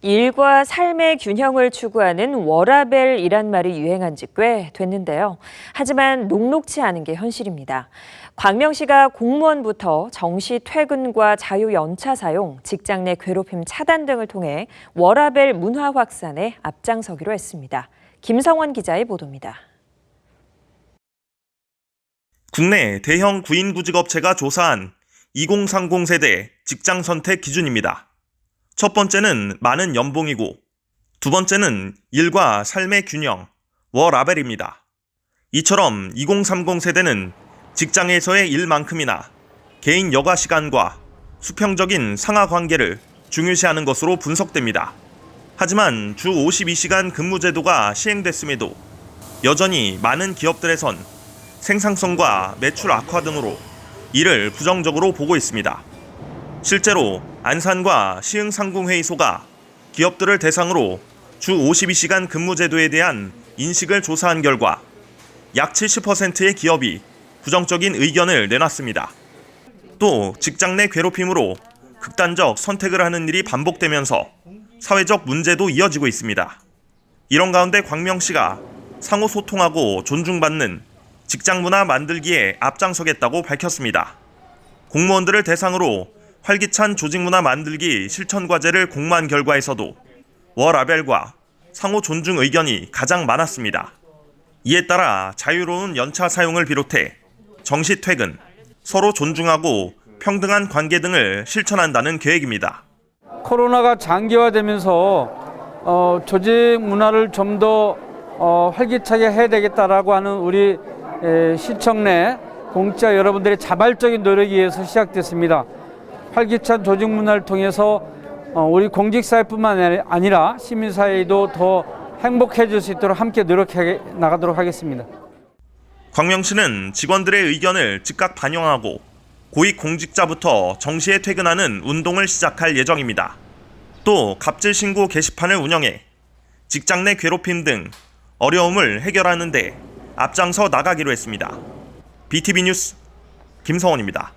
일과 삶의 균형을 추구하는 워라벨이란 말이 유행한 지 꽤 됐는데요. 하지만 녹록치 않은 게 현실입니다. 광명시가 공무원부터 정시 퇴근과 자유 연차 사용, 직장 내 괴롭힘 차단 등을 통해 워라벨 문화 확산에 앞장서기로 했습니다. 김성원 기자의 보도입니다. 국내 대형 구인 구직업체가 조사한 2030 세대 직장 선택 기준입니다. 첫 번째는 많은 연봉이고, 두 번째는 일과 삶의 균형, 워라벨입니다. 이처럼 2030 세대는 직장에서의 일만큼이나 개인 여가 시간과 수평적인 상하 관계를 중요시하는 것으로 분석됩니다. 하지만 주 52시간 근무 제도가 시행됐음에도 여전히 많은 기업들에선 생산성과 매출 악화 등으로 이를 부정적으로 보고 있습니다. 실제로 안산과 시흥상공회의소가 기업들을 대상으로 주 52시간 근무 제도에 대한 인식을 조사한 결과 약 70%의 기업이 부정적인 의견을 내놨습니다. 또 직장 내 괴롭힘으로 극단적 선택을 하는 일이 반복되면서 사회적 문제도 이어지고 있습니다. 이런 가운데 광명시가 상호 소통하고 존중받는 직장 문화 만들기에 앞장서겠다고 밝혔습니다. 공무원들을 대상으로 활기찬 조직 문화 만들기 실천 과제를 공모한 결과에서도 워라벨과 상호 존중 의견이 가장 많았습니다. 이에 따라 자유로운 연차 사용을 비롯해 정시 퇴근, 서로 존중하고 평등한 관계 등을 실천한다는 계획입니다. 코로나가 장기화되면서 어, 조직 문화를 좀더 어, 활기차게 해야 되겠다라고 하는 우리 에, 시청 내 공직자 여러분들의 자발적인 노력에 의해서 시작됐습니다. 활기찬 조직 문화를 통해서 어, 우리 공직사회뿐만 아니- 아니라 시민사회도 더 행복해질 수 있도록 함께 노력해 나가도록 하겠습니다. 광명시는 직원들의 의견을 즉각 반영하고 고위 공직자부터 정시에 퇴근하는 운동을 시작할 예정입니다. 또 갑질 신고 게시판을 운영해 직장 내 괴롭힘 등 어려움을 해결하는 데 앞장서 나가기로 했습니다. BTV 뉴스 김성원입니다.